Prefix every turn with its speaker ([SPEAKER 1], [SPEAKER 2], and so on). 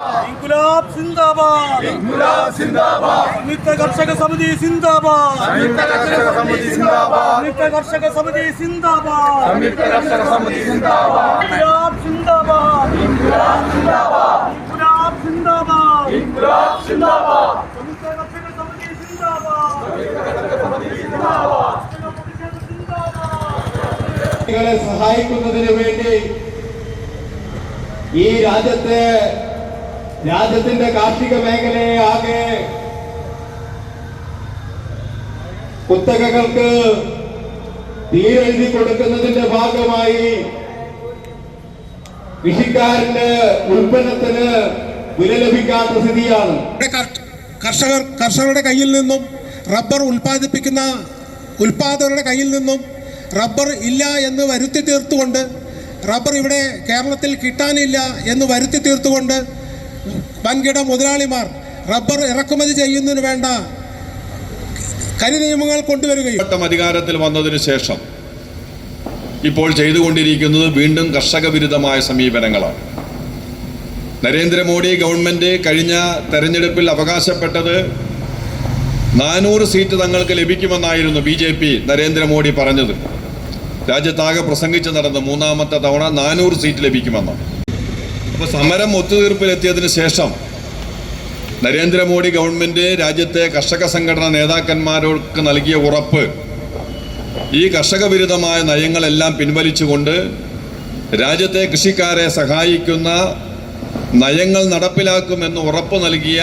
[SPEAKER 1] ഇൻകുലാബ് സിന്ദാബാദ്.
[SPEAKER 2] ഇൻകുലാബ് സിന്ദാബാദ്.
[SPEAKER 1] സംയുക്ത കർഷക സമിതി സിന്ദാബാദ്.
[SPEAKER 2] സംയുക്ത കർഷക സമിതി സിന്ദാബാദ്.
[SPEAKER 1] സംയുക്ത കർഷക സമിതി സിന്ദാബാദ്.
[SPEAKER 2] സംയുക്ത കർഷക സമിതി സിന്ദാബാദ്.
[SPEAKER 1] ഇൻകുലാബ് സിന്ദാബാദ്.
[SPEAKER 2] ഇൻകുലാബ് സിന്ദാബാദ്.
[SPEAKER 1] ഇൻകുലാബ് സിന്ദാബാദ്.
[SPEAKER 2] ഇൻകുലാബ് സിന്ദാബാദ്.
[SPEAKER 1] സംയുക്ത കർഷക സമിതി സിന്ദാബാദ്.
[SPEAKER 3] കളെ സഹായിക്കുന്നതിന് വേണ്ടി ഈ രാജ്യത്തെ രാജ്യത്തിന്റെ കാർഷിക മേഖലയെ ആകെ കുത്തകകൾക്ക് തീരെഴുതി കൊടുക്കുന്നതിന്റെ ഭാഗമായി കൃഷിക്കാരന്റെ ഉൽപ്പന്നത്തിന് വില ലഭിക്കാത്ത സ്ഥിതിയാണ്.
[SPEAKER 4] കർഷകർ കർഷകരുടെ കയ്യിൽ നിന്നും റബ്ബർ ഉൽപ്പാദിപ്പിക്കുന്ന ഉൽപ്പാദകരുടെ കയ്യിൽ നിന്നും റബ്ബർ ഇല്ല എന്ന് വരുത്തി തീർത്തുകൊണ്ട് റബ്ബർ ഇവിടെ കേരളത്തിൽ കിട്ടാനില്ല എന്ന് വരുത്തി തീർത്തുകൊണ്ട് വൻകിട മുതലാളിമാർ റബ്ബർ ഇറക്കുമതി ചെയ്യുന്നതിന് വേണ്ട കരിനിയമങ്ങൾ കൊണ്ടുവരികയും
[SPEAKER 5] വട്ടം അധികാരത്തിൽ വന്നതിന് ശേഷം ഇപ്പോൾ ചെയ്തുകൊണ്ടിരിക്കുന്നത് വീണ്ടും കർഷക വിരുദ്ധമായ സമീപനങ്ങളാണ്. നരേന്ദ്രമോദി ഗവൺമെന്റ് കഴിഞ്ഞ തെരഞ്ഞെടുപ്പിൽ അവകാശപ്പെട്ടത് നാനൂറ് സീറ്റ് തങ്ങൾക്ക് ലഭിക്കുമെന്നായിരുന്നു ബി ജെ പി നരേന്ദ്രമോദി പറഞ്ഞത്. രാജ്യത്താകെ പ്രസംഗിച്ച് നടന്ന് മൂന്നാമത്തെ തവണ നാനൂറ് സീറ്റ് ലഭിക്കുമെന്ന് അപ്പോൾ സമരം ഒത്തുതീർപ്പിലെത്തിയതിന് ശേഷം നരേന്ദ്രമോദി ഗവൺമെന്റ് രാജ്യത്തെ കർഷക സംഘടനാ നേതാക്കന്മാർക്ക് നൽകിയ ഉറപ്പ് ഈ കർഷക വിരുദ്ധമായ നയങ്ങളെല്ലാം പിൻവലിച്ചുകൊണ്ട് രാജ്യത്തെ കൃഷിക്കാരെ സഹായിക്കുന്ന നയങ്ങൾ നടപ്പിലാക്കുമെന്ന് ഉറപ്പ് നൽകിയ